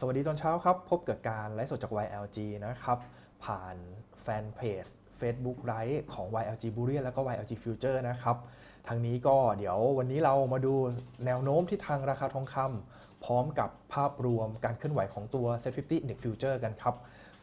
สวัสดีตอนเช้าครับ พบกับการไลฟ์สดจาก YLG นะครับ ผ่านแฟนเพจ Facebook ไลฟ์ของ YLG b u r i a n แล้วก็ YLG Future นะครับทางนี้ก็เดี๋ยววันนี้เรามาดูแนวโน้มที่ทางราคาทองคำพร้อมกับภาพรวมการเคลื่อนไหวของตัว Set 50 Index Future กันครับ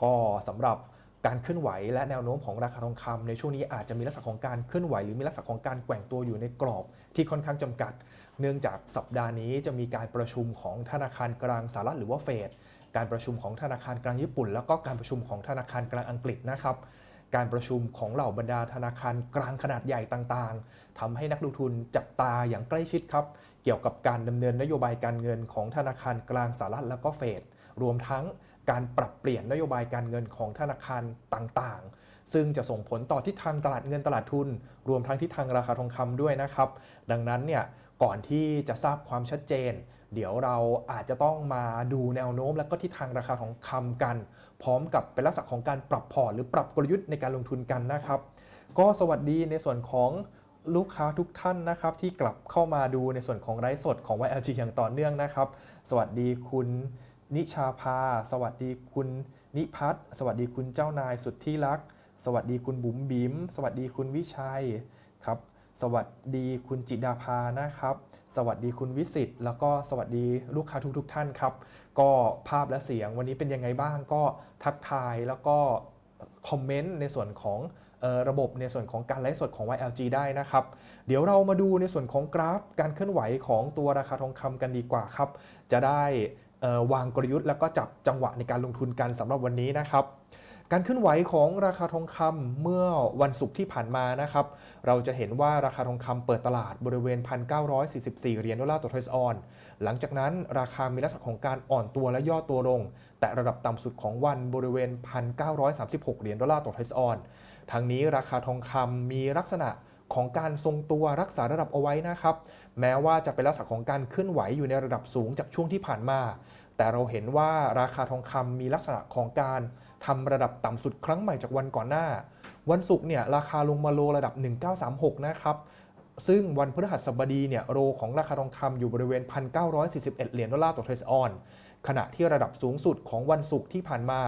ก็สำหรับ การเคลื่อนไหวและแนวโน้มของราคาทองคำในช่วงนี้อาจจะมีลักษณะของการเคลื่อนไหวหรือมีลักษณะของการแกว่งตัวอยู่ในกรอบที่ค่อนข้างจำกัด เนื่องจากสัปดาห์นี้จะมีการประชุมของธนาคารกลางสหรัฐหรือว่าเฟดการประชุมของธนาคารกลางญี่ปุ่น แล้วก็การประชุมของธนาคารกลางอังกฤษนะครับการประชุมของเหล่าบรรดาธนาคารกลางขนาดใหญ่ต่างๆทำให้นักลงทุนจับตาอย่างใกล้ชิดครับ เกี่ยวกับการดำเนินนโยบายการเงินของธนาคารกลางสหรัฐแล้วก็เฟด รวมทั้งการปรับเปลี่ยนนโยบายการเงินของธนาคารต่างๆ ซึ่งจะส่งผลต่อทิศทางตลาดเงินตลาดทุน รวมทั้งทิศทางราคาทองคำด้วยนะครับ ดังนั้นเนี่ยก่อนที่จะทราบความชัดเจน เดี๋ยวเราอาจจะต้องมาดูแนวโน้ม และก็ทิศทางราคาทองคำกัน พร้อมกับเป็นลักษณะของการปรับพอร์ตหรือปรับกลยุทธ์ในการลงทุนกันนะครับ ก็สวัสดีในส่วนของลูกค้าทุกท่านนะครับ ที่กลับเข้ามาดูในส่วนของไลฟ์สดของ YLG อย่างต่อเนื่องนะครับ สวัสดีคุณ นิชาภา สวัสดีคุณนิพัฒน์สวัสดีคุณเจ้านายสุดที่รัก สวัสดีคุณบุ๋มบิ๋มสวัสดีคุณวิชัยครับ สวัสดีคุณจิดาภานะครับ สวัสดีคุณวิสิตแล้วก็สวัสดีลูกค้าทุกๆทท่านครับ ก็ภาพและเสียงวันนี้เป็นยังไงบ้างก็ทักทายแล้วก็คอมเมนต์ในส่วนของระบบในส่วนของการไลฟ์สดของ YLG ได้นะครับ เดี๋ยวเรามาดูในส่วนของกราฟการเคลื่อนไหวของตัวราคาทองคำกันดีกว่าครับ จะได้ วางกลยุทธ์แล้วก็จับจังหวะในการลงทุนกันสำหรับวันนี้นะครับ การเคลื่อนไหวของราคาทองคำเมื่อวันศุกร์ที่ผ่านมานะครับ เราจะเห็นว่าราคาทองคำเปิดตลาดบริเวณ 1,944 เหรียญดอลลาร์ต่อทรัสออน หลังจากนั้นราคามีลักษณะของการอ่อนตัวและย่อตัวลง แต่ระดับต่ำสุดของวันบริเวณ 1,936 เหรียญดอลลาร์ต่อทรัสออนทางนี้ราคาทองคำมีลักษณะ ของการทรงตัวรักษาระดับเอาไว้นะครับ แม้ว่าจะเป็นลักษณะของการเคลื่อนไหวอยู่ในระดับสูงจากช่วงที่ผ่านมา แต่เราเห็นว่าราคาทองคำมีลักษณะของการทำระดับต่ำสุดครั้งใหม่จากวันก่อนหน้า วันศุกร์เนี่ยราคาลงมาโลระดับ 1936 นะครับซึ่งวันพฤหัสบดีเนี่ยโรของราคาทองคำอยู่บริเวณ 1,941 เหรียญดอลลาร์ต่อเทรซออน ขณะที่ระดับสูงสุดของวันศุกร์ที่ผ่านมา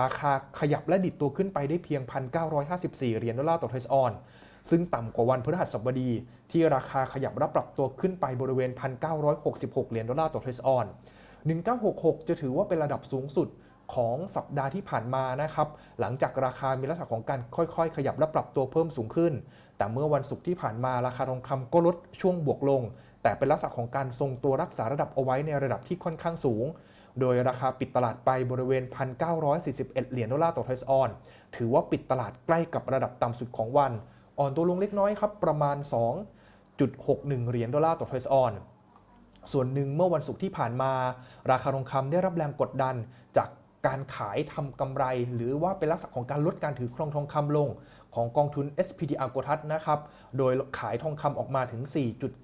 ราคาขยับและดิดตัวขึ้นไปได้เพียง 1,954 เหรียญดอลลาร์ต่อเทรซออน ซึ่งต่ำกว่าวันพฤหัสบดี ที่ราคาขยับและปรับตัวขึ้นไปบริเวณ 1,966 เหรียญดอลลาร์ต่อเทรซออน1966 จะถือว่าเป็นระดับสูงสุดของสัปดาห์ที่ผ่านมานะครับ หลังจากราคามีลักษณะของการค่อยๆ ขยับและปรับตัวเพิ่มสูงขึ้น แต่เมื่อวันศุกร์ที่ผ่านมาราคาทองคำก็ลดช่วงบวกลง แต่เป็นลักษณะของการทรงตัวรักษาระดับเอาไว้ในระดับที่ค่อนข้างสูง โดยราคาปิดตลาดไปบริเวณ 1,941 เหรียญดอลลาร์ต่อทรัสออน ถือว่าปิดตลาดใกล้กับระดับต่ำสุดของวัน อ่อนตัวลงเล็กน้อยครับประมาณ 2.61 เหรียญดอลลาร์ต่อทรัสออนส่วนหนึ่งเมื่อวันศุกร์ที่ผ่านมา ราคาทองคำได้รับแรงกดดันจากการขายทำกำไร หรือว่าเป็นลักษณะของการลดการถือครองทองคำลง ของกองทุน SPDR โกทัสนะครับ โดยขายทองคำออกมาถึง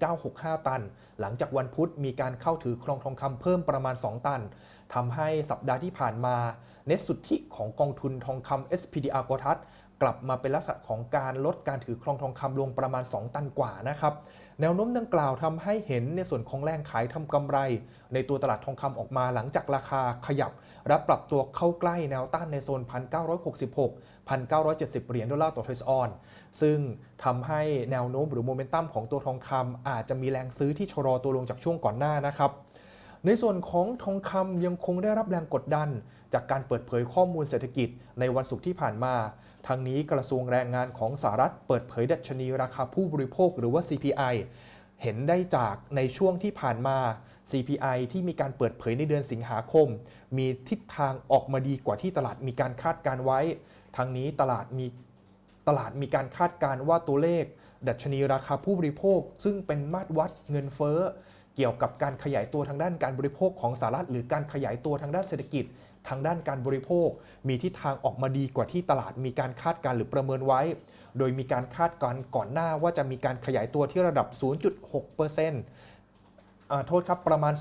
4.965 ตัน หลังจากวันพุธมีการเข้าถือครองทองคำเพิ่มประมาณ 2 ตันทำให้สัปดาห์ที่ผ่านมา เน็ตสุทธิของกองทุนทองคำ SPDR โกทัส กลับมาเป็นลักษณะของการลดการถือครองทองคำลงประมาณ 2 ตันกว่านะครับ แนวโน้มดังกล่าวทำให้เห็นในส่วนของแรงขายทำกำไร ในตัวตลาดทองคำออกมาหลังจากราคาขยับและปรับตัวเข้าใกล้แนวต้านในโซน 1,966 1,970 เหรียญดอลลาร์ต่อทรัสออน ซึ่งทำให้แนวโน้มหรือโมเมนตัมของตัวทองคำอาจจะมีแรงซื้อที่ชะลอตัวลงจากช่วงก่อนหน้านะครับ ในส่วนของทองคำยังคงได้รับแรงกดดัน จากการเปิดเผยข้อมูลเศรษฐกิจในวันศุกร์ที่ผ่านมาทางนี้กระทรวงแรงงานของสหรัฐเปิดเผยดัชนีราคาผู้บริโภคหรือว่า CPI เห็นได้จากในช่วงที่ผ่านมา CPI ที่มีการเปิดเผยในเดือนสิงหาคม มีทิศทางออกมาดีกว่าที่ตลาดมีการคาดการไว้ทางนี้ตลาดมีตลาดมีการคาดการว่าตัวเลข ดัชนีราคาผู้บริโภค ซึ่งเป็นมาตรวัดเงินเฟ้อ เกี่ยวกับการขยายตัวทางด้านการบริโภคของสหรัฐหรือการขยายตัวทางด้านเศรษฐกิจ ทางด้านการบริโภค มีทิศทางออกมาดีกว่าที่ตลาดมีการคาดการณ์หรือประเมินไว้ โดยมีการคาดการณ์ก่อนหน้าว่าจะมีการขยายตัวที่ระดับ 0.6%อโทษครับประมาณ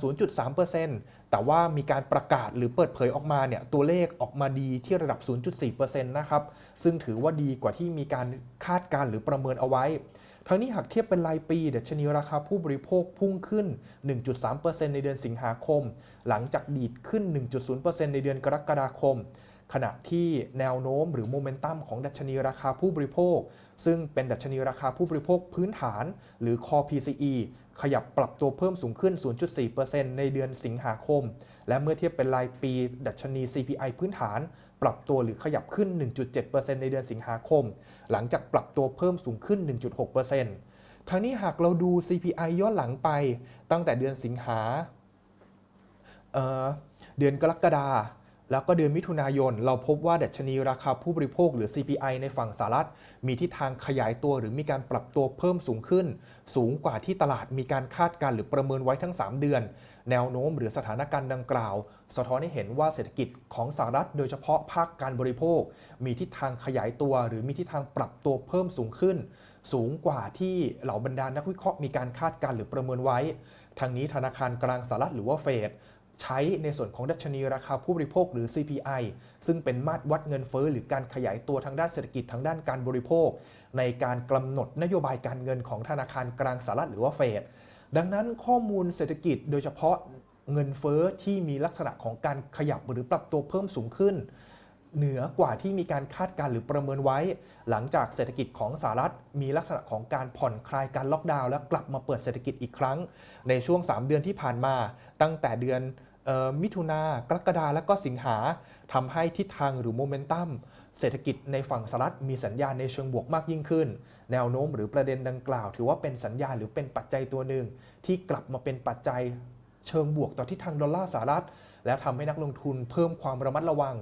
0.3%แต่ว่ามีการประกาศหรือเปิดเผยออกมาเนี่ยตัวเลขออกมาดีที่ระดับ 0.4%นะครับ ซึ่งถือว่าดีกว่าที่มีการคาดการณ์หรือประเมินเอาไว้ ทั้งนี้หากเทียบเป็นรายปีดัชนีราคาผู้บริโภคพุ่งขึ้น 1.3%ในเดือนสิงหาคม หลังจากดีดขึ้น 1.0%ในเดือนกรกฎาคม ขณะที่แนวโน้มหรือโมเมนตัมของดัชนีราคาผู้บริโภค ซึ่งเป็นดัชนีราคาผู้บริโภคพื้นฐาน หรือ Core PCE ขยับปรับตัวเพิ่มสูงขึ้น 0.4%ในเดือนสิงหาคม และเมื่อเทียบเป็นรายปี ดัชนี CPI พื้นฐาน ปรับตัวหรือขยับขึ้น 1.7%ในเดือนสิงหาคม หลังจากปรับตัวเพิ่มสูงขึ้น 1.6%ทั้งนี้หากเราดู CPI ย้อนหลังไปตั้งแต่เดือนสิงหาเเดือนกรกฎาคม แล้วก็เดือนมิถุนายน เราพบว่าดัชนีราคาผู้บริโภคหรือ CPI ในฝั่งสหรัฐ มีทิศทางขยายตัวหรือมีการปรับตัวเพิ่มสูงขึ้น สูงกว่าที่ตลาดมีการคาดการณ์หรือประเมินไว้ทั้ง 3 เดือน แนวโน้มหรือสถานการณ์ดังกล่าว สะท้อนให้เห็นว่าเศรษฐกิจของสหรัฐ โดยเฉพาะภาคการบริโภค มีทิศทางขยายตัว หรือมีทิศทางปรับตัวเพิ่มสูงขึ้น สูงกว่าที่เหล่าบรรดานักวิเคราะห์มีการคาดการณ์หรือประเมินไว้ทางนี้ธนาคารกลางสหรัฐหรือว่าเฟด ใช้ในส่วนของดัชนีราคาผู้บริโภคหรือ CPI ซึ่งเป็นมาตรวัดเงินเฟ้อหรือการขยายตัวทางด้านเศรษฐกิจทางด้านการบริโภค ในการกำหนดนโยบายการเงินของธนาคารกลางสหรัฐหรือว่าเฟดดังนั้นข้อมูลเศรษฐกิจโดยเฉพาะเงินเฟ้อที่มีลักษณะของการขยับหรือปรับตัวเพิ่มสูงขึ้น เหนือกว่าที่มีการคาดการหรือประเมินไว้ หลังจากเศรษฐกิจของสหรัฐมีลักษณะของการผ่อนคลายการล็อกดาวน์และกลับมาเปิดเศรษฐกิจอีกครั้ง ในช่วง 3 เดือนที่ผ่านมา ตั้งแต่เดือน มิถุนากรกฎาและก็สิงหาทำให้ทิศทางหรือโมเมนตัมเศรษฐกิจในฝั่งสหรัฐมีสัญญาณในเชิงบวกมากยิ่งขึ้น แนวโน้มหรือประเด็นดังกล่าว ถือว่าเป็นสัญญาณหรือเป็นปัจจัยตัวหนึ่ง ที่กลับมาเป็นปัจจัยเชิงบวกต่อทิศทางดอลลาร์สหรัฐ และทำให้นักลงทุนเพิ่มความระมัดระวัง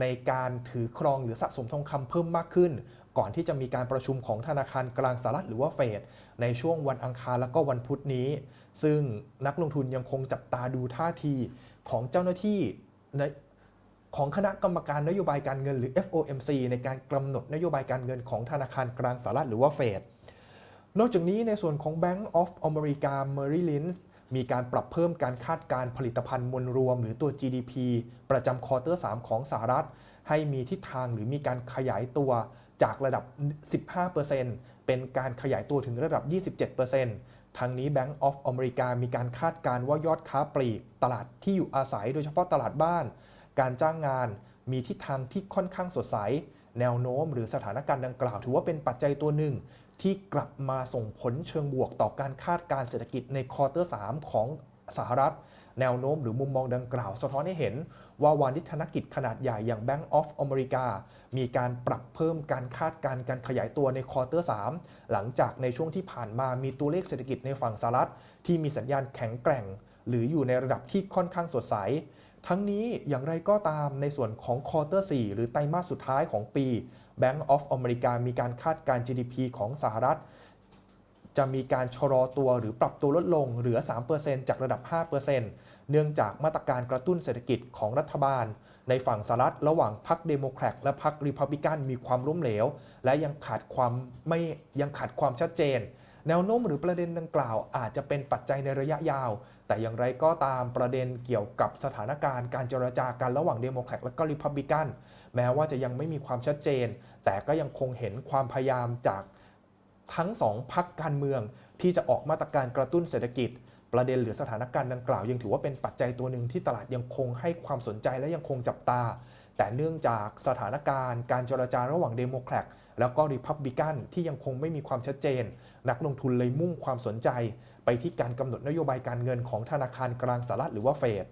ในการถือครองหรือสะสมทองคำเพิ่มมากขึ้น ก่อนที่จะมีการประชุมของธนาคารกลางสหรัฐหรือว่าเฟดในช่วงวันอังคารและก็วันพุธนี้ ซึ่งนักลงทุนยังคงจับตาดูท่าที ของเจ้าหน้าที่ในของคณะกรรมการนโยบายการเงินหรือ FOMC ในการกำหนดนโยบายการเงินของธนาคารกลางสหรัฐหรือว่าเฟดนอกจากนี้ในส่วนของ Bank of America Merrill Lynch มีการปรับเพิ่มการคาดการผลิตภัณฑ์มวลรวม หรือตัว GDP ประจำควอเตอร์ 3 ของสหรัฐ ให้มีทิศทางหรือมีการขยายตัวจากระดับ 15%เป็นการขยายตัวถึงระดับ 27% ทางนี้ Bank of America มีการคาดการณ์ว่ายอดค้าปลีก ตลาดที่อยู่อาศัยโดยเฉพาะตลาดบ้าน การจ้างงานมีทิศทางที่ค่อนข้างสดใส แนวโน้มหรือสถานการณ์ดังกล่าว ถือว่าเป็นปัจจัยตัวหนึ่ง ที่กลับมาส่งผลเชิงบวกต่อการคาดการณ์เศรษฐกิจในควอเตอร์ 3 ของสหรัฐ แนวโน้มหรือมุมมองดังกล่าว สะท้อนให้เห็นว่าวานิชธนกิจขนาดใหญ่อย่าง Bank of America มีการปรับเพิ่มการคาดการณ์การขยายตัวในควอเตอร์ 3 หลังจากในช่วงที่ผ่านมามีตัวเลขเศรษฐกิจในฝั่งสหรัฐ ที่มีสัญญาณแข็งแกร่ง หรืออยู่ในระดับที่ค่อนข้างสดใส ทั้งนี้อย่างไรก็ตามในส่วนของควอเตอร์ 4 หรือไตรมาสสุดท้ายของปี Bank of America มีการคาดการณ์ GDP ของสหรัฐ จะมีการชะลอตัวหรือปรับตัวลดลงเหลือ 3%จากระดับ 5%เนื่องจากมาตรการกระตุ้นเศรษฐกิจของรัฐบาล ในฝั่งสหรัฐระหว่างพรรคเดโมแครตและพรรครีพับลิกันมีความล้มเหลว และยังขาดความไม่ยังขาดความชัดเจน แนวโน้มหรือประเด็นดังกล่าว อาจจะเป็นปัจจัยในระยะยาว แต่อย่างไรก็ตามประเด็นเกี่ยวกับสถานการณ์การเจรจากันระหว่างเดโมแครตและก็รีพับลิกันแม้ว่าจะยังไม่มีความชัดเจน แต่ก็ยังคงเห็นความพยายามจาก ทั้งสองพรรคการเมือง ที่จะออกมาตรการกระตุ้นเศรษฐกิจ ประเด็นหรือสถานการณ์ดังกล่าว ยังถือว่าเป็นปัจจัยตัวหนึ่งที่ตลาดยังคงให้ความสนใจและยังคงจับตา แต่เนื่องจากสถานการณ์ การเจรจาระหว่างเดโมแครตแล้วก็รีพับลิกันที่ยังคงไม่มีความชัดเจน นักลงทุนเลยมุ่งความสนใจ ไปที่การกำหนดนโยบายการเงินของธนาคารกลางสหรัฐหรือว่าเฟด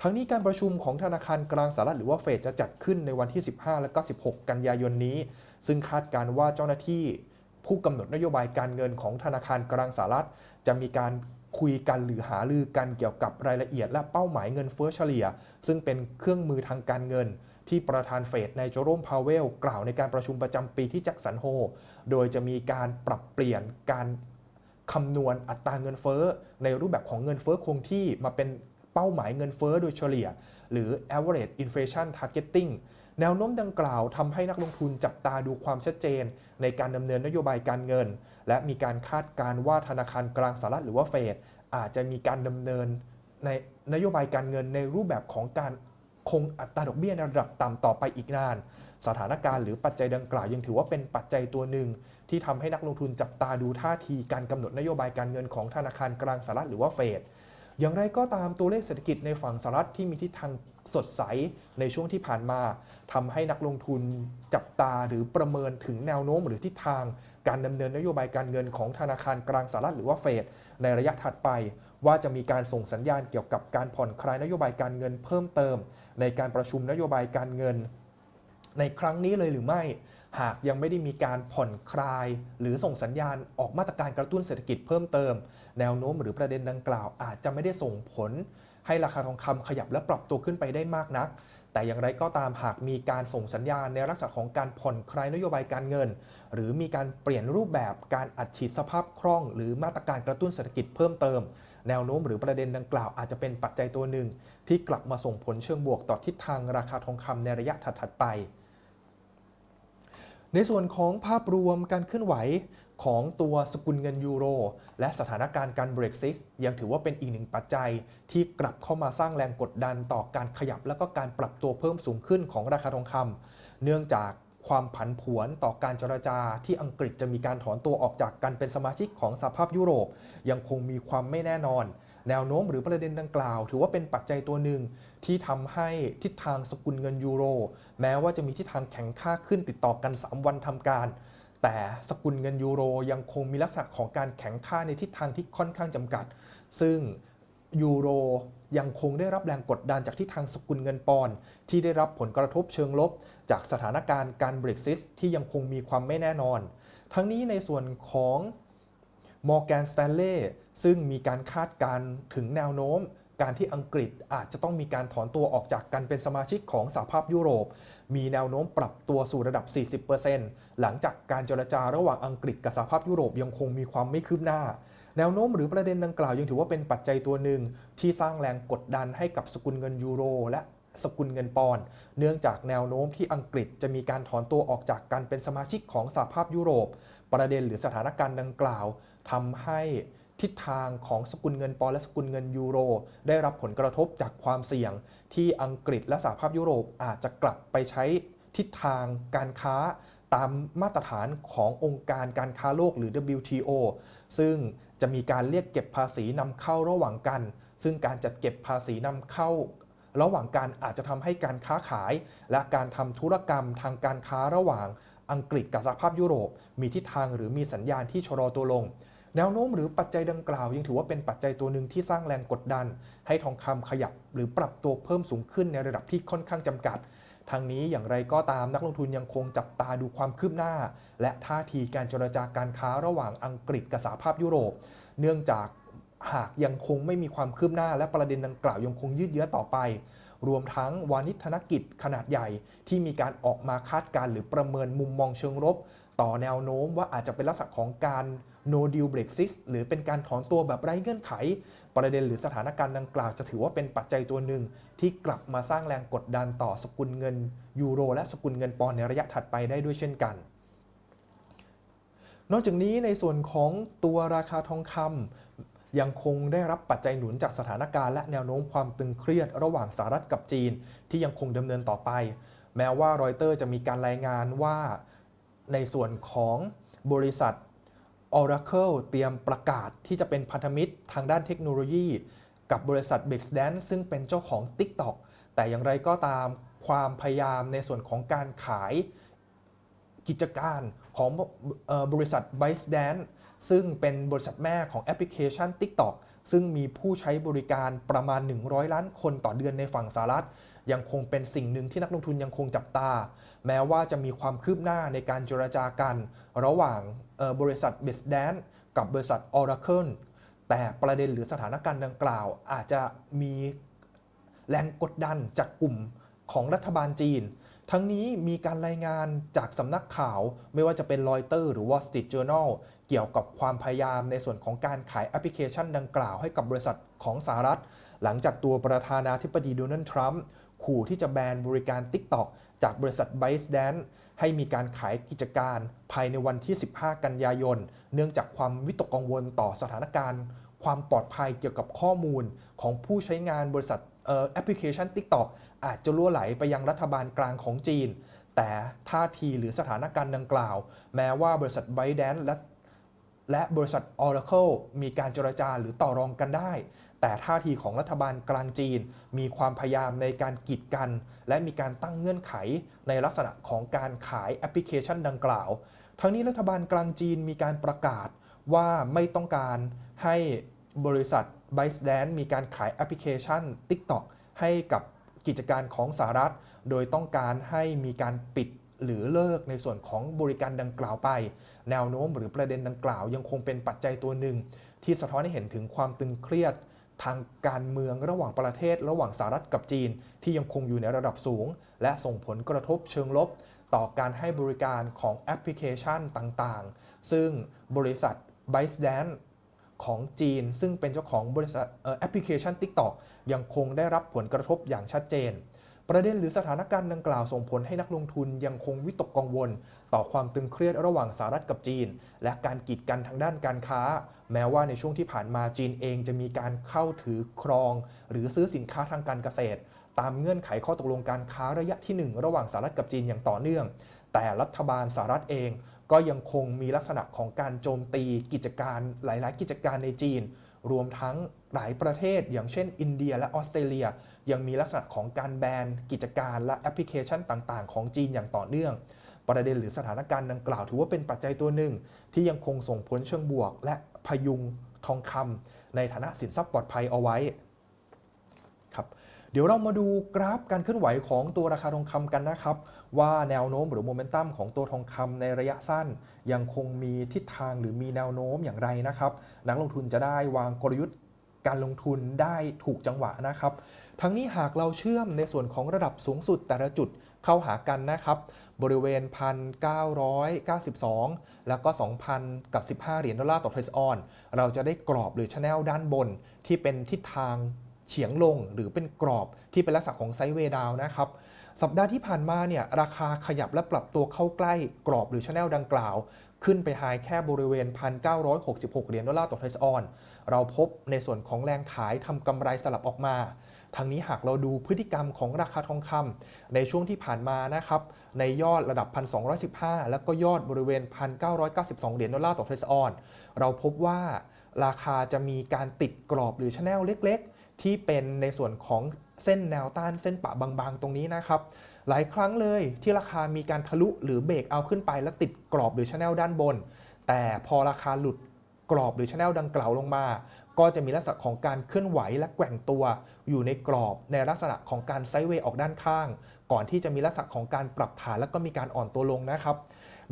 ทั้งนี้การประชุมของธนาคารกลางสหรัฐหรือว่าเฟดจะจัดขึ้นในวันที่ 15 และก็ 16 กันยายนนี้ ซึ่งคาดการณ์ว่าเจ้าหน้าที่ ผู้กำหนดนโยบายการเงินของธนาคารกลางสหรัฐ จะมีการคุยกันหรือหารือกันเกี่ยวกับรายละเอียดและเป้าหมายเงินเฟ้อเฉลี่ย ซึ่งเป็นเครื่องมือทางการเงิน ที่ประธานเฟดในโจโรมพาวเวล กล่าวในการประชุมประจำปีที่แจ็คสันโฮ โดยจะมีการปรับเปลี่ยนการคำนวณอัตราเงินเฟ้อ ในรูปแบบของเงินเฟ้อคงที่มาเป็นเป้าหมายเงินเฟ้อโดยเฉลี่ย หรือ average inflation targeting แนวโน้มดังกล่าวทำให้นักลงทุนจับตาดูความชัดเจน ในการดำเนินนโยบายการเงิน และมีการคาดการว่าธนาคารกลางสหรัฐหรือว่าเฟดอาจจะมีการดำเนินในนโยบายการเงินในรูปแบบของการคงอัตราดอกเบี้ยในระดับต่ำต่อไปอีกนาน สถานการณ์หรือปัจจัยดังกล่าวยังถือว่าเป็นปัจจัยตัวหนึ่ง ที่ทำให้นักลงทุนจับตาดูท่าทีการกำหนดนโยบายการเงินของธนาคารกลางสหรัฐหรือว่าเฟดอย่างไรก็ตามตัวเลขเศรษฐกิจในฝั่งสหรัฐที่มีทิศทาง สดใสในช่วงที่ผ่านมาทำให้นักลงทุนจับตาหรือประเมินถึงแนวโน้มหรือทิศทางการดำเนินนโยบายการเงินของธนาคารกลางสหรัฐหรือว่าเฟดในระยะถัดไป ว่าจะมีการส่งสัญญาณเกี่ยวกับการผ่อนคลายนโยบายการเงินเพิ่มเติม ในการประชุมนโยบายการเงิน ในครั้งนี้เลยหรือไม่ หากยังไม่ได้มีการผ่อนคลาย หรือส่งสัญญาณออกมาตรการกระตุ้นเศรษฐกิจเพิ่มเติม แนวโน้มหรือประเด็นดังกล่าวอาจจะไม่ได้ส่งผล ให้ราคาทองคำขยับและปรับตัวขึ้นไปได้มากนัก แต่อย่างไรก็ตามหากมีการส่งสัญญาณในลักษณะของการผ่อนคลายนโยบายการเงิน หรือมีการเปลี่ยนรูปแบบการอัดฉีดสภาพคล่อง หรือมาตรการกระตุ้นเศรษฐกิจเพิ่มเติม แนวโน้มหรือประเด็นดังกล่าวอาจจะเป็นปัจจัยตัวหนึ่ง ที่กลับมาส่งผลเชิงบวกต่อทิศทางราคาทองคำในระยะถัดๆไป ในส่วนของภาพรวมการเคลื่อนไหวของตัวสกุลเงินยูโร และสถานการณ์การเบรกซิสยังถือว่าเป็นอีกหนึ่งปัจจัย ที่กลับเข้ามาสร้างแรงกดดันต่อการขยับและก็การปรับตัวเพิ่มสูงขึ้นของราคาทองคำเนื่องจากความผันผวนต่อการเจรจาที่อังกฤษจะมีการถอนตัวออกจากการเป็นสมาชิกของสหภาพยุโรป ยังคงมีความไม่แน่นอน แนวโน้มหรือประเด็นดังกล่าว ถือว่าเป็นปัจจัยตัวหนึ่งที่ทำให้ทิศทางสกุลเงินยูโร แม้ว่าจะมีทิศทางแข็งค่าขึ้นติดต่อกัน 3 วันทำการ แต่สกุลเงินยูโรยังคงมีลักษณะของการแข็งค่าในทิศทางที่ค่อนข้างจำกัด ซึ่งยูโรยังคงได้รับแรงกดดันจากทิศทางสกุลเงินปอนที่ได้รับผลกระทบเชิงลบ จากสถานการณ์การเบรกซิสที่ยังคงมีความไม่แน่นอน ทั้งนี้ในส่วนของ Morgan Stanley ซึ่งมีการคาดการ์ถึงแนวโน้ม การที่อังกฤษอาจจะต้องมีการถอนตัวออกจากการเป็นสมาชิกของสหภาพยุโรป มีแนวโน้มปรับตัวสู่ระดับ 40%หลังจากการเจรจาระหว่างอังกฤษกับสหภาพยุโรปยังคงมีความไม่คืบหน้า แนวโน้มหรือประเด็นดังกล่าวยังถือว่าเป็นปัจจัยตัวหนึ่งที่สร้างแรงกดดันให้กับสกุลเงินยูโร และสกุลเงินปอนด์เนื่องจากแนวโน้มที่อังกฤษจะมีการถอนตัวออกจากการเป็นสมาชิกของสหภาพยุโรป ประเด็นหรือสถานการณ์ดังกล่าวทำให้ ทิศทางของสกุลเงินปอนด์และสกุลเงินยูโร ได้รับผลกระทบจากความเสี่ยง ที่อังกฤษและสหภาพยุโรปอาจจะกลับไปใช้ทิศทางการค้าตามมาตรฐานขององค์การการค้าโลกหรือ WTO ซึ่งจะมีการเรียกเก็บภาษีนำเข้าระหว่างกัน ซึ่งการจัดเก็บภาษีนำเข้า ระหว่างกันอาจจะทำให้การค้าขาย และการทำธุรกรรมทางการค้าระหว่างอังกฤษกับสหภาพยุโรป มีทิศทางหรือมีสัญญาณที่ชะลอตัวลง แนวโน้มหรือปัจจัยดังกล่าว ยังถือว่าเป็นปัจจัยตัวหนึ่งที่สร้างแรงกดดัน ให้ทองคำขยับหรือปรับตัวเพิ่มสูงขึ้นในระดับที่ค่อนข้างจำกัดทางนี้อย่างไรก็ตามนักลงทุนยังคงจับตาดูความคืบหน้า และท่าทีการเจรจาการค้าระหว่างอังกฤษกับสหภาพยุโรป เนื่องจากหากยังคงไม่มีความคืบหน้า และประเด็นดังกล่าวยังคงยืดเยื้อต่อไป รวมทั้งวานิธนกิจขนาดใหญ่ที่มีการออกมาคาดการณ์หรือประเมินมุมมองเชิงลบ ต่อแนวโน้มว่าอาจจะเป็นลักษณะของการ no deal Brexit หรือเป็นการถอนตัวแบบไร้เงื่อนไข ประเด็นหรือสถานการณ์ดังกล่าวจะถือว่าเป็นปัจจัยตัวหนึ่ง ที่กลับมาสร้างแรงกดดันต่อสกุลเงินยูโร และสกุลเงินปอนในระยะถัดไปได้ด้วยเช่นกัน นอกจากนี้ในส่วนของตัวราคาทองคำยังคงได้รับปัจจัยหนุนจากสถานการณ์และแนวโน้มความตึงเครียดระหว่างสหรัฐกับจีน ที่ยังคงดำเนินต่อไป แม้ว่ารอยเตอร์จะมีการรายงานว่าในส่วนของบริษัท Oracle เตรียมประกาศที่จะเป็นพันธมิตรทางด้านเทคโนโลยี กับบริษัท b i x d a n c e ซึ่งเป็นเจ้าของ TikTok แต่อย่างไรก็ตามความพยายามในส่วนของการขายกิจการของบริษัท b y t d a n c e ซึ่งเป็นบริษัทแม่ของแอปพลิเคชัน TikTok ซึ่งมีผู้ใช้บริการประมาณ 100 ล้านคนต่อเดือนในฝั่งสหรัฐ ยังคงเป็นสิ่งหนึ่งที่นักลงทุนยังคงจับตา แม้ว่าจะมีความคืบหน้าในการเจรจากัน ระหว่างบริษัท b i z d a n c e กับบริษัท Oracle แต่ประเด็นหรือสถานการณ์ดังกล่าว อาจจะมีแรงกดดันจากกลุ่มของรัฐบาลจีน ทั้งนี้มีการรายงานจากสำนักข่าว ไม่ว่าจะเป็นรอยเตอร์หรือ Wall Street Journal เกี่ยวกับความพยายามในส่วนของการขายแอปพลิเคชันดังกล่าวให้กับบริษัทของสหรัฐ หลังจากตัวประธานาธิบดีโดนัลด์ทรัมป์ ขู่ที่จะแบนบริการ TikTok จากบริษัท b y t e d a n c e ให้มีการขายกิจการภายในวันที่ 15 กันยายน เนื่องจากความวิตกกังวลต่อสถานการณ์ ความปลอดภัยเกี่ยวกับข้อมูลของผู้ใช้งานบริษัทแอปพลิเคชัน TikTok อาจจะล่วไหลไปยังรัฐบาลกลางของจีน แต่ท่าทีหรือสถานการณ์ดังกล่าว แม้ว่าบริษัท ByteDance และและบริษัท Oracle มีการเจรจาหรือต่อรองกันได้ แต่ท่าทีของรัฐบาลกลางจีน มีความพยายามในการกีดกัน และมีการตั้งเงื่อนไขในลักษณะของการขายแอปพลิเคชันดังกล่าว ทั้งนี้รัฐบาลกลางจีนมีการประกาศว่าไม่ต้องการให้บริษัท ByteDance มีการขายแอปพลิเคชัน TikTok ให้กับกิจการของสหรัฐ โดยต้องการให้มีการปิดหรือเลิกในส่วนของบริการดังกล่าวไป แนวโน้มหรือประเด็นดังกล่าว ยังคงเป็นปัจจัยตัวหนึ่ง ที่สะท้อนให้เห็นถึงความตึงเครียด ทางการเมืองระหว่างประเทศ ระหว่างสหรัฐกับจีน ที่ยังคงอยู่ในระดับสูง และส่งผลกระทบเชิงลบ ต่อการให้บริการของแอปพลิเคชันต่างๆ ซึ่งบริษัท ByteDance ของจีน ซึ่งเป็นเจ้าของบริษัทแอปพลิเคชัน TikTok ยังคงได้รับผลกระทบอย่างชัดเจน ประเด็นหรือสถานการณ์ดังกล่าวส่งผลให้นักลงทุนยังคงวิตกกังวล ต่อความตึงเครียดระหว่างสหรัฐกับจีน และการกีดกันทางด้านการค้า แม้ว่าในช่วงที่ผ่านมาจีนเองจะมีการเข้าถือครอง หรือซื้อสินค้าทางการเกษตร ตามเงื่อนไขข้อตกลงการค้าระยะที่ 1 ระหว่างสหรัฐกับจีนอย่างต่อเนื่อง แต่รัฐบาลสหรัฐเองก็ยังคงมีลักษณะของการโจมตีกิจการหลาย ๆ กิจการในจีน รวมทั้งหลายประเทศ อย่างเช่น อินเดียและออสเตรเลีย ยังมีลักษณะของการแบนกิจการและแอปพลิเคชันต่างๆ ของจีนอย่างต่อเนื่อง ประเด็นหรือสถานการณ์ดังกล่าวถือว่าเป็นปัจจัยตัวหนึ่ง ที่ยังคงส่งผลเชิงบวก และพยุงทองคำในฐานะสินทรัพย์ปลอดภัยเอาไว้ครับ เดี๋ยวเรามาดูกราฟการเคลื่อนไหวของตัวราคาทองคำกันนะครับ ว่าแนวโน้มหรือโมเมนตัมของตัวทองคำในระยะสั้น ยังคงมีทิศทางหรือมีแนวโน้มอย่างไรนะครับ นักลงทุนจะได้วางกลยุทธ์การลงทุนได้ถูกจังหวะนะครับ ทั้งนี้หากเราเชื่อมในส่วนของระดับสูงสุดแต่ละจุดเข้าหากันนะครับ บริเวณ 1,992 แล้วก็ 2,000 กับ 15 เหรียญดอลลาร์ต่อเทรซออน เราจะได้กรอบหรือชแนลด้านบนที่เป็นทิศทาง เฉียงลงหรือเป็นกรอบที่เป็นลักษณะของไซด์เวดาวนะครับสัปดาห์ที่ผ่านมาเนี่ยราคาขยับและปรับตัวเข้าใกล้กรอบหรือชแนลดังกล่าว ขึ้นไปไฮแค่บริเวณ 1,966 เหรียญดอลลาร์ต่อเทรซออน เราพบในส่วนของแรงขายทำกำไรสลับออกมาทางนี้หากเราดูพฤติกรรมของราคาทองคำในช่วงที่ผ่านมานะครับ ในยอดระดับ 1,215 แล้วก็ยอดบริเวณ 1,992 เหรียญดอลลาร์ต่อเทรซออน เราพบว่าราคาจะมีการติดกรอบหรือชแนลเล็ก ที่เป็นในส่วนของเส้นแนวต้านเส้นปะบางๆ ตรงนี้นะครับ หลายครั้งเลยที่ราคามีการทะลุหรือเบรกเอาขึ้นไป แล้วติดกรอบหรือชแนลด้านบน แต่พอราคาหลุดกรอบหรือชแนลดังกล่าวลงมา ก็จะมีลักษณะของการเคลื่อนไหวและแกว่งตัว อยู่ในกรอบในลักษณะของการไซด์เวย์ออกด้านข้าง ก่อนที่จะมีลักษณะของการปรับฐานแล้วก็มีการอ่อนตัวลงนะครับ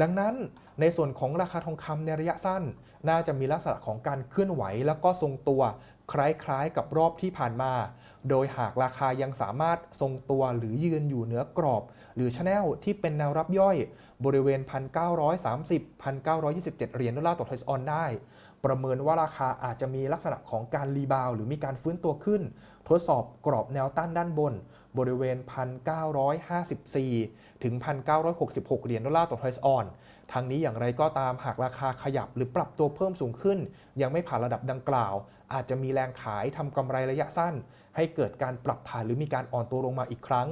ดังนั้นในส่วนของราคาทองคำในระยะสั้น น่าจะมีลักษณะของการเคลื่อนไหว แล้วก็ทรงตัว คล้ายๆกับรอบที่ผ่านมา โดยหากราคายังสามารถทรงตัวหรือยืนอยู่เหนือกรอบ รือชแนลที่เป็นแนวรับย่อยบริเวณ 1,930 1,927 เหรียญดอลลาร์ต่อเทรซออนได้ ประเมินว่าราคาอาจจะมีลักษณะของการรีบาวหรือมีการฟื้นตัวขึ้น ทดสอบกรอบแนวต้านด้านบน บริเวณ 1,954 ถึง 1,966 เหรียญดอลลาร์ต่อเทรซออนทางนี้อย่างไรก็ตามหากราคาขยับหรือปรับตัวเพิ่มสูงขึ้น ยังไม่ผ่านระดับดังกล่าว อาจจะมีแรงขายทำกำไรระยะสั้น ให้เกิดการปรับฐานหรือมีการอ่อนตัวลงมาอีกครั้ง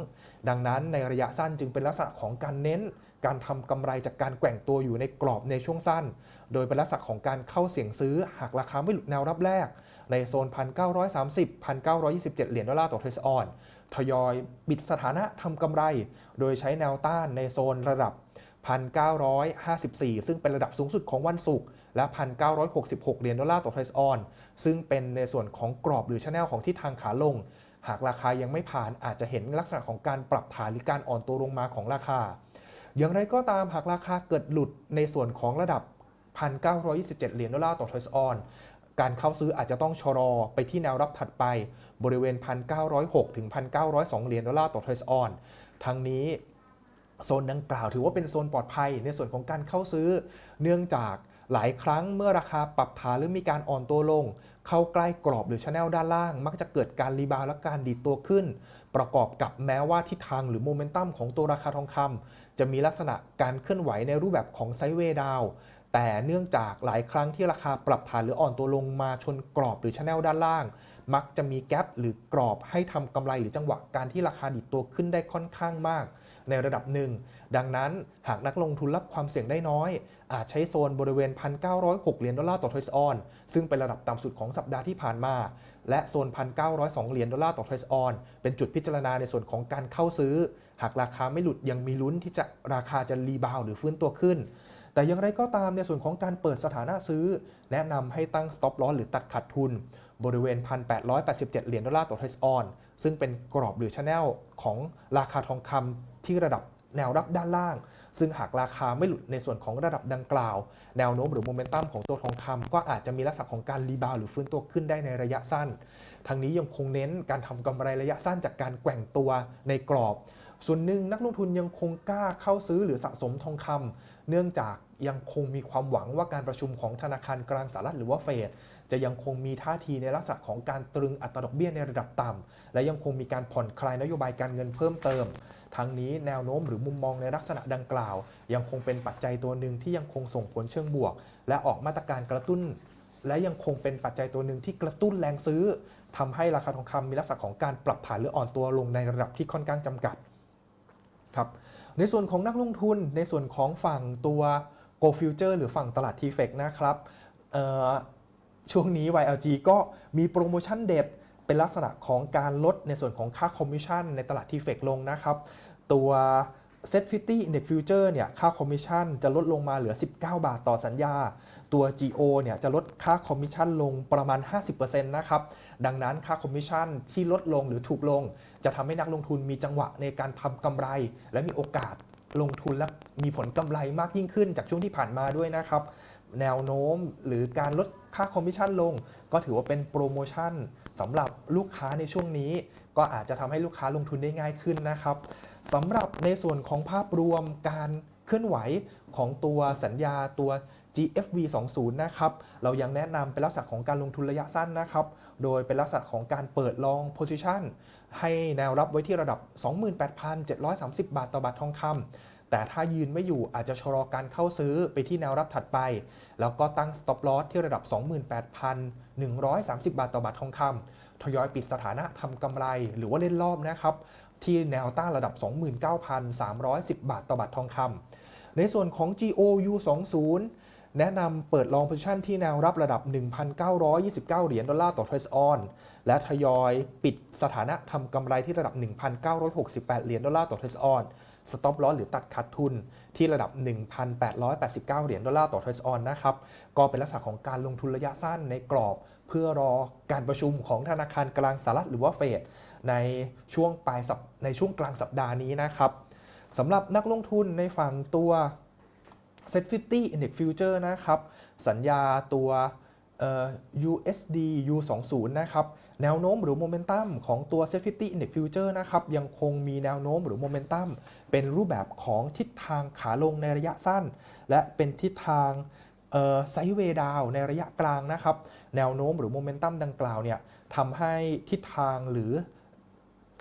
ดังนั้นในระยะสั้นจึงเป็นลักษณะของการเน้น การทำกำไรจากการแกว่งตัวอยู่ในกรอบในช่วงสั้น โดยเป็นลักษณะของการเข้าเสี่ยงซื้อ หากราคาไม่หลุดแนวรับแรก ในโซน 1,930 1,927 เหรียญดอลลาร์ต่อเทรซออนทยอยบิดสถานะทำกำไร โดยใช้แนวต้านในโซนระดับ 1,954 ซึ่งเป็นระดับสูงสุดของวันศุกร์ และ 1,966 เหรียญดอลลาร์ต่อเทรซออน ซึ่งเป็นในส่วนของกรอบหรือชแนลของทิศทางขาลง หากราคายังไม่ผ่านอาจจะเห็นลักษณะของการปรับฐานหรือการอ่อนตัวลงมาของราคา อย่างไรก็ตามหากราคาเกิดหลุดในส่วนของระดับ 1,927 เหรียญดอลลาร์ต่อเทรซออนการเข้าซื้ออาจจะต้องชะลอไปที่แนวรับถัดไป บริเวณ 1,906 ถึง 1,902 เหรียญดอลลาร์ต่อเทรซออน ทั้งนี้โซนดังกล่าวถือว่าเป็นโซนปลอดภัยในส่วนของการเข้าซื้อ เนื่องจาก หลายครั้งเมื่อราคาปรับฐานหรือมีการอ่อนตัวลง เข้าใกล้กรอบหรือชแนลด้านล่าง มักจะเกิดการรีบาวและการดีดตัวขึ้น ประกอบกับแม้ว่าทิศทางหรือโมเมนตัมของตัวราคาทองคำจะมีลักษณะการเคลื่อนไหวในรูปแบบของไซเวดาวแต่เนื่องจากหลายครั้งที่ราคาปรับฐานหรืออ่อนตัวลงมาชนกรอบหรือชแนลด้านล่าง มักจะมีแกลบหรือกรอบให้ทำกำไรหรือจังหวะการที่ราคาดิดตัวขึ้นได้ค่อนข้างมาก ในระดับหนึ่ง ดังนั้นหากนักลงทุนรับความเสี่ยงได้น้อย อาจใช้โซนบริเวณ 1,906 เหรียญดอลลาร์ต่อทรซออน ซึ่งเป็นระดับต่ำสุดของสัปดาห์ที่ผ่านมา และโซน 1,902 เหรียญดอลลาร์ต่อทรซออน เป็นจุดพิจารณาในส่วนของการเข้าซื้อ หากราคาไม่หลุดยังมีลุ้นที่จะราคาจะรีบาวหรือฟื้นตัวขึ้นแต่อย่างไรก็ตามในส่วนของการเปิดสถานะซื้อ แนะนำให้ตั้ง stop loss หรือตัดขาดทุน บริเวณ 1,887 เหรียญดอลลาร์ต่อทรซออน ซึ่งเป็นกรอบหรือชแนลของราคาทองคำ ที่ระดับแนวรับด้านล่าง ซึ่งหากราคาไม่หลุดในส่วนของระดับดังกล่าว แนวโน้มหรือโมเมนตัมของตัวทองคำก็อาจจะมีลักษณะของการรีบาวหรือฟื้นตัวขึ้นได้ในระยะสั้น ทางนี้ยังคงเน้นการทำกำไรระยะสั้นจากการแกว่งตัวในกรอบ ส่วนหนึ่งนักลงทุนยังคงกล้าเข้าซื้อหรือสะสมทองคำเนื่องจากยังคงมีความหวังว่าการประชุมของธนาคารกลางสหรัฐหรือว่าเฟดจะยังคงมีท่าทีในลักษณะของการตรึงอัตราดอกเบี้ยในระดับต่ำและยังคงมีการผ่อนคลายนโยบายการเงินเพิ่มเติม ทั้งนี้แนวโน้มหรือมุมมองในลักษณะดังกล่าว ยังคงเป็นปัจจัยตัวหนึ่งที่ยังคงส่งผลเชิงบวก และออกมาตรการกระตุ้น และยังคงเป็นปัจจัยตัวหนึ่งที่กระตุ้นแรงซื้อทำให้ราคาทองคำมีลักษณะของการปรับฐานหรืออ่อนตัวลงในระดับที่ค่อนข้างจำกัดครับในส่วนของนักลงทุนในส่วนของฝั่งตัว Go Future หรือฝั่งตลาด t f e c นะครับช่วงนี้ YLG ก็มีโปรโมชั่นเด็ดเป็นลักษณะของการลดในส่วนของค่าคอมมิชชั่นในตลาด t f e c ลงนะครับ ตัว Set 50 Index Future เนี่ยค่าคอมมิชชั่นจะลดลงมาเหลือ 19 บาทต่อสัญญา ตัว GO เนี่ยจะลดค่าคอมมิชชั่นลงประมาณ 50%นะครับ ดังนั้นค่าคอมมิชชั่นที่ลดลงหรือถูกลง จะทำให้นักลงทุนมีจังหวะในการทำกำไร และมีโอกาสลงทุนและมีผลกำไรมากยิ่งขึ้นจากช่วงที่ผ่านมาด้วยนะครับ แนวโน้มหรือการลดค่าคอมมิชชั่นลง ก็ถือว่าเป็นโปรโมชั่นสำหรับลูกค้าในช่วงนี้ ก็อาจจะทำให้ลูกค้าลงทุนได้ง่ายขึ้นนะครับ สำหรับในส่วนของภาพรวมการเคลื่อนไหวของตัวสัญญาตัว GFV 20นะครับ เรายังแนะนำเป็นลักษณะของการลงทุนระยะสั้นนะครับ โดยเป็นลักษณะของการเปิดลอง position ให้แนวรับไว้ที่ระดับ 28,730 บาทต่อบาททองคำ แต่ถ้ายืนไม่อยู่อาจจะชะลอการเข้าซื้อไปที่แนวรับถัดไป แล้วก็ตั้ง stop loss ที่ระดับ 28,130 บาทต่อบาททองคำทยอยปิดสถานะทำกำไรหรือว่าเล่นรอบนะครับ ที่แนวต้านระดับ 29,310 บาทต่อบาททองคำในส่วนของ GOU 20แนะนำเปิดลอง position ที่แนวรับระดับ 1,929 เหรียญดอลลาร์ต่อ trace on และทยอยปิดสถานะทำกำไรที่ระดับ 1,968 เหรียญดอลลาร์ต่อ trace on stop loss หรือตัดขาดทุน ที่ระดับ 1,889 เหรียญดอลลาร์ต่อ trace on นนะครับ ก็เป็นลักษณะของการลงทุนระยะสั้นในกรอบ เพื่อรอการประชุมของธนาคารกลางสหรัฐหรือว่าเฟดในช่วงปลายสัปในช่วงกลางสัปดาห์นี้นะครับสำหรับนักลงทุนในฝั่งตัว Set 50 Index Future นะครับ สัญญาตัว USD U20 นะครับ แนวโน้มหรือโมเมนตัมของตัว Set 50 Index Future นะครับยังคงมีแนวโน้มหรือโมเมนตัมเป็นรูปแบบของทิศทางขาลงในระยะสั้น และเป็นทิศทางไซด์เวย์ดาวในระยะกลางนะครับ แนวโน้มหรือโมเมนตัมดังกล่าวเนี่ยทำให้ทิศทางหรือ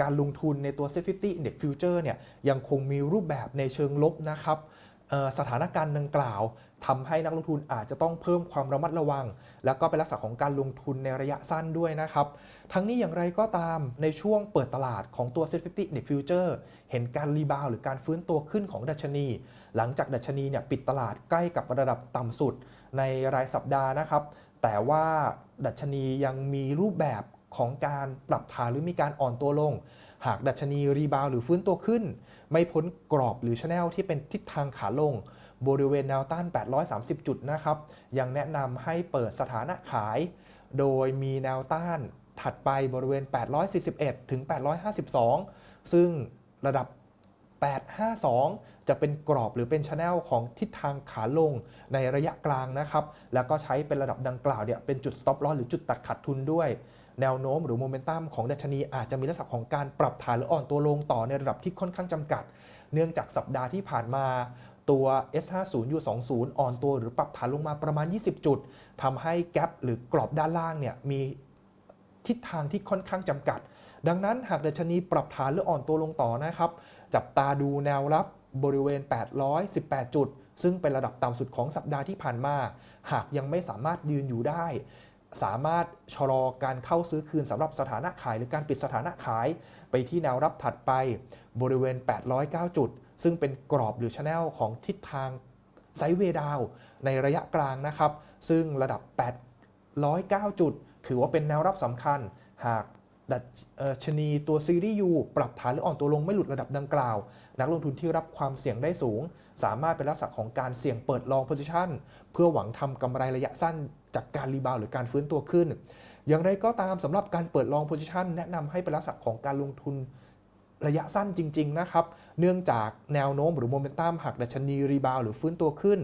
การลงทุนในตัว Set 50 Index Future เนี่ยยังคงมีรูปแบบในเชิงลบนะครับ สถานการณ์ดังกล่าวทำให้นักลงทุนอาจจะต้องเพิ่มความระมัดระวัง แล้วก็เป็นลักษณะของการลงทุนในระยะสั้นด้วยนะครับ ทั้งนี้อย่างไรก็ตามในช่วงเปิดตลาดของตัว Set 50 Index Future เห็นการรีบาวหรือการฟื้นตัวขึ้นของดัชนี หลังจากดัชนีเนี่ยปิดตลาดใกล้กับระดับต่ำสุดในรายสัปดาห์นะครับ แต่ว่าดัชนียังมีรูปแบบของการปรับฐานหรือมีการอ่อนตัวลง หากดัชนีรีบาวหรือฟื้นตัวขึ้น ไม่พ้นกรอบหรือชแนลที่เป็นทิศทางขาลง บริเวณแนวต้าน 830 จุดนะครับ ยังแนะนำให้เปิดสถานะขาย โดยมีแนวต้านถัดไปบริเวณ 841 ถึง 852 ซึ่งระดับ 852 จะเป็นกรอบหรือเป็นชแนลของทิศทางขาลงในระยะกลางนะครับ แล้วก็ใช้เป็นระดับดังกล่าวเนี่ยเป็นจุด stop loss หรือจุดตัดขาดทุนด้วย แนวโน้มหรือโมเมนตัมของดัชนีอาจจะมีลักษณะของการปรับฐานหรืออ่อนตัวลงต่อในระดับที่ค่อนข้างจำกัด เนื่องจากสัปดาห์ที่ผ่านมาตัว S50 U20 อ่อนตัวหรือปรับฐานลงมาประมาณ 20 จุดทำให้แกลบหรือกรอบด้านล่างเนี่ยมีทิศทางที่ค่อนข้างจำกัด ดังนั้นหากดัชนีปรับฐานหรืออ่อนตัวลงต่อนะครับ จับตาดูแนวรับบริเวณ 818 จุด ซึ่งเป็นระดับต่ำสุดของสัปดาห์ที่ผ่านมา หากยังไม่สามารถยืนอยู่ได้ สามารถชะลอการเข้าซื้อคืนสำหรับสถานะขายหรือการปิดสถานะขายไปที่แนวรับถัดไปบริเวณ 809 จุด ซึ่งเป็นกรอบหรือชแนลของทิศทางไซเวดาวในระยะกลางนะครับ ซึ่งระดับ 809 จุด ถือว่าเป็นแนวรับสำคัญ หากดัชนีตัวซีรีส์ U ปรับฐานหรืออ่อนตัวลงไม่หลุดระดับดังกล่าว นักลงทุนที่รับความเสี่ยงได้สูง สามารถเป็นลักษณะของการเสี่ยงเปิดลองโพซิชันเพื่อหวังทำกำไรระยะสั้น จากการรีบาวหรือการฟื้นตัวขึ้น อย่างไรก็ตามสำหรับการเปิดลองโพซิชันแนะนำให้เป็นลักษณะของการลงทุนระยะสั้นจริง ๆ นะครับ เนื่องจากแนวโน้มหรือโมเมนตัมหากดัชนีรีบาวหรือฟื้นตัวขึ้น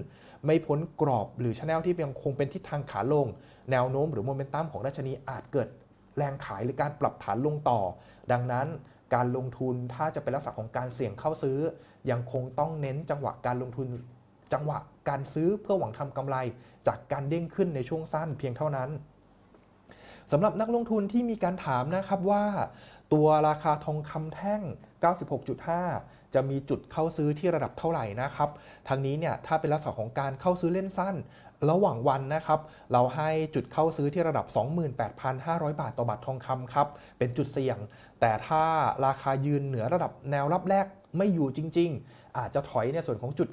ไม่พ้นกรอบหรือชแนลที่ยังคงเป็นทิศทางขาลง แนวโน้มหรือโมเมนตัมของดัชนีอาจเกิดแรงขายหรือการปรับฐานลงต่อ ดังนั้นการลงทุนถ้าจะเป็นลักษณะของการเสี่ยงเข้าซื้อ ยังคงต้องเน้นจังหวะการลงทุนจังหวะ การซื้อเพื่อหวังทำกำไร จากการเด้งขึ้นในช่วงสั้นเพียงเท่านั้นสำหรับนักลงทุนที่มีการถามนะครับว่า ตัวราคาทองคำแท่ง 96.5 จะมีจุดเข้าซื้อที่ระดับเท่าไหร่นะครับ ทางนี้เนี่ยถ้าเป็นลักษณะของการเข้าซื้อเล่นสั้น ระหว่างวันนะครับ เราให้จุดเข้าซื้อที่ระดับ 28,500 บาทต่อบาททองคำครับ เป็นจุดเสี่ยง แต่ถ้าราคายืนเหนือระดับแนวรับแรกไม่อยู่จริง ๆ อาจจะถอยในส่วนของจุด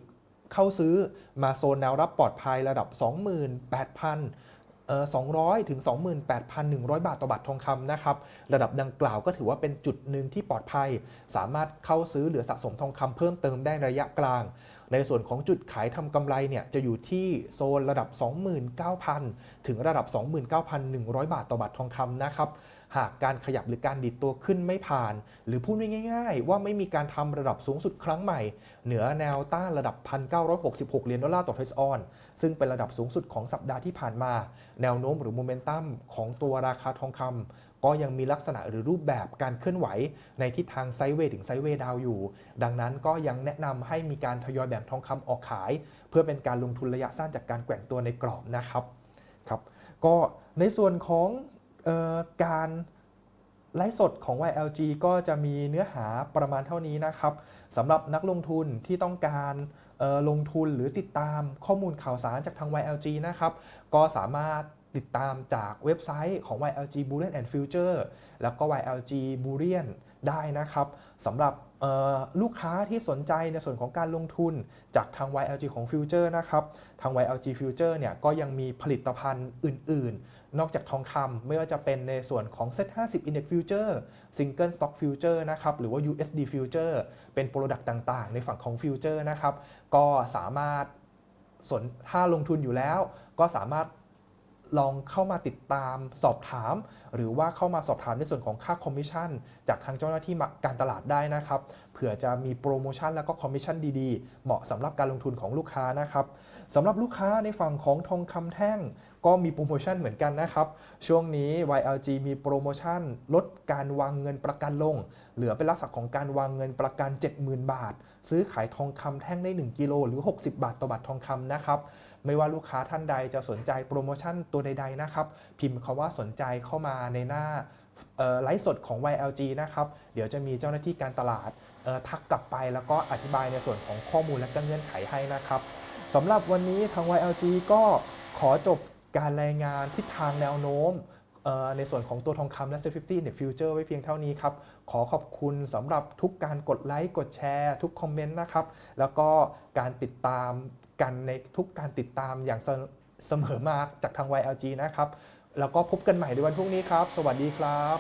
เข้าซื้อมาโซนแนวรับปลอดภัยระดับ 28,000เอ่อ200 ถึง 28,100 บาทต่อบาททองคำนะครับ ระดับดังกล่าวก็ถือว่าเป็นจุดหนึ่งที่ปลอดภัย สามารถเข้าซื้อหรือสะสมทองคำเพิ่มเติมได้ระยะกลาง ในส่วนของจุดขายทำกำไรเนี่ยจะอยู่ที่โซนระดับ 29,000 ถึงระดับ 29,100 บาทต่อบาททองคำนะครับ หากการขยับหรือการดิดตัวขึ้นไม่ผ่าน หรือพูดง่ายๆ ว่าไม่มีการทำระดับสูงสุดครั้งใหม่ เหนือแนวต้านระดับ 1,966 เหรียญดอลลาร์ต่อเทสออน ซึ่งเป็นระดับสูงสุดของสัปดาห์ที่ผ่านมา แนวโน้มหรือโมเมนตัมของตัวราคาทองคำก็ยังมีลักษณะหรือรูปแบบการเคลื่อนไหว ในทิศทางไซด์เวย์ถึงไซด์เวย์ดาวอยู่ ดังนั้นก็ยังแนะนำให้มีการทยอยแบ่งทองคำออกขาย เพื่อเป็นการลงทุนระยะสั้นจากการแกว่งตัวในกรอบนะครับครับ ก็ในส่วนของ การไลฟ์สดของ YLG ก็จะมีเนื้อหาประมาณเท่านี้นะครับสำหรับนักลงทุนที่ต้องการลงทุนหรือติดตามข้อมูลข่าวสารจากทาง YLG นะครับ ก็สามารถติดตามจากเว็บไซต์ของ YLG Bullion and Future แล้วก็ YLG Bullion ได้นะครับสำหรับ ลูกค้าที่สนใจในส่วนของการลงทุนจากทาง YLG ของ Future นะครับ ทาง YLG Future เนี่ยก็ยังมีผลิตภัณฑ์อื่น ๆ นอกจากทองคำไม่ว่าจะเป็นในส่วนของ Set 50 Index Future Single Stock Future นะครับ หรือว่า USD Future เป็นโปรดักต์ต่าง ๆ ในฝั่งของ Future นะครับ ก็สามารถสนถ้าลงทุนอยู่แล้วก็สามารถ ลองเข้ามาติดตามสอบถาม หรือว่าเข้ามาสอบถามในส่วนของค่าคอมมิชชั่นจากทางเจ้าหน้าที่การตลาดได้นะครับเผื่อจะมีโปรโมชั่นแล้วก็คอมมิชชั่นดีๆ เหมาะสำหรับการลงทุนของลูกค้านะครับสำหรับลูกค้าในฝั่งของทองคำแท่ง ก็มีโปรโมชั่นเหมือนกันนะครับ ช่วงนี้ YLG มีโปรโมชั่น ลดการวางเงินประกันลง เหลือเป็นลักษณะของการวางเงินประกัน 70,000 บาท ซื้อขายทองคำแท่งได้ 1กิโลหรือ 60 บาทต่อบาททองคำนะครับ ไม่ว่าลูกค้าท่านใดจะสนใจโปรโมชั่นตัวใดๆนะครับ พิมพ์คาว่าสนใจเข้ามาในหน้าไลฟ์สดของ YLG นะครับ เดี๋ยวจะมีเจ้าหน้าที่การตลาดทักกลับไปแล้วก็อธิบายในส่วนของข้อมูลและกเงื่อนไขให้นะครับสำหรับวันนี้ทาง YLG ก็ขอจบการรายงานทิศทางแนวโน้มในส่วนของตัวทองคำและ Set 50ในฟิวเจอร์ไว้เพียงเท่านี้ครับ ขอขอบคุณสำหรับทุกการกดไลค์ กดแชร์ ทุกคอมเมนต์นะครับ แล้วก็การติดตาม กันในทุกการติดตามอย่างเสมอมาจากทาง YLG นะครับ แล้วก็พบกันใหม่ในวันพรุ่งนี้ครับ สวัสดีครับ